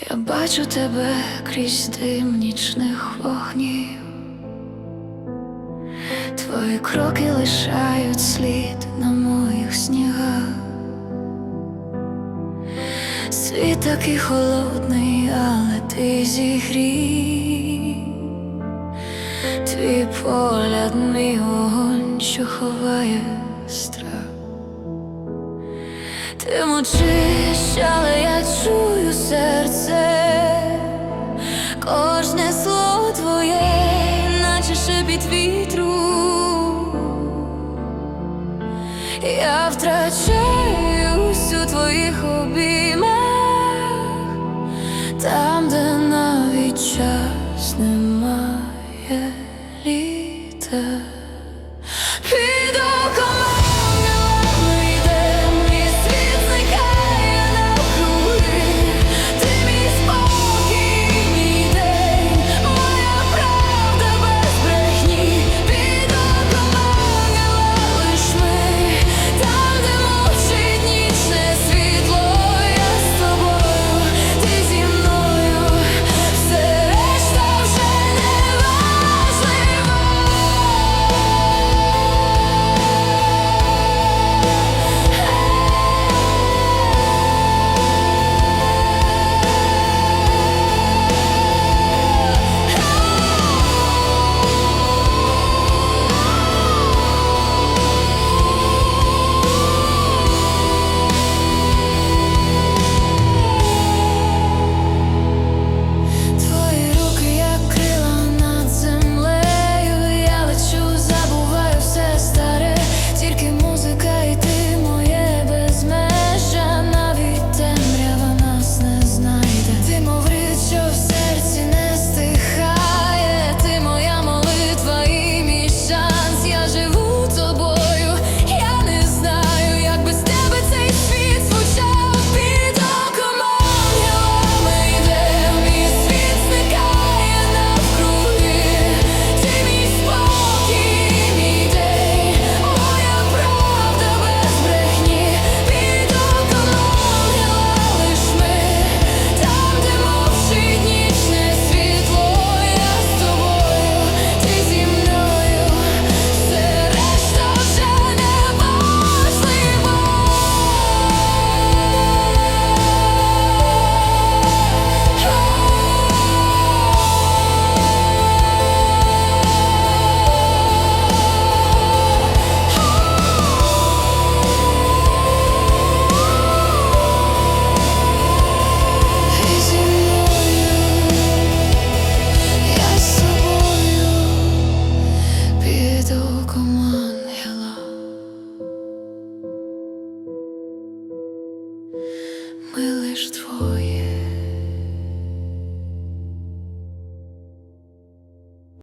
Я бачу тебе крізь дим нічних вогнів, твої кроки лишають слід на моїх снігах, світ такий холодний, але ти зігрів, твій погляд мій вогонь, що ховає страх. Ти мовчиш, але я чую серце, кожне слово твоє, наче шепіт вітру, я втрачаю у твоїх обіймах, там, де навіть час немає літа. Кроком ангела ми лиш двоє.